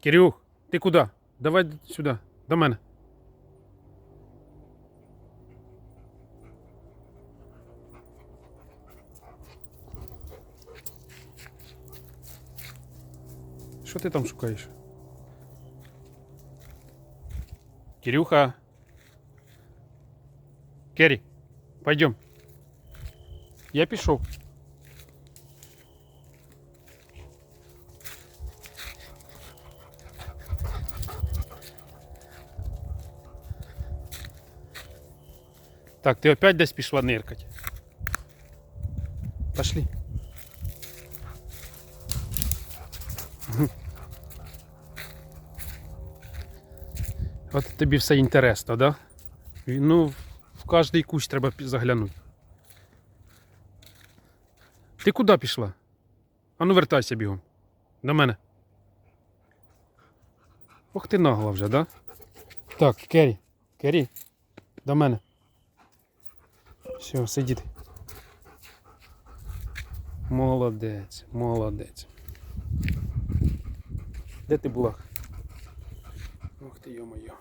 Кирюх, ти куди? Давай сюди, до мене. Що ти там шукаєш? Кирюха. Керрі, пойдем. Я пішов. Так, ты опять десь пішла ниркать. Пошли. От тобі все інтересно, да? Ну, в кожний кущ треба заглянути. Ти куди пішла? Ану вертайся бігом. До мене. Ох ти нагла вже, да? Так, Керрі. Керрі. До мене. Все, сидит. Молодець, молодець. Де ти була? Ох ти, йо-моє.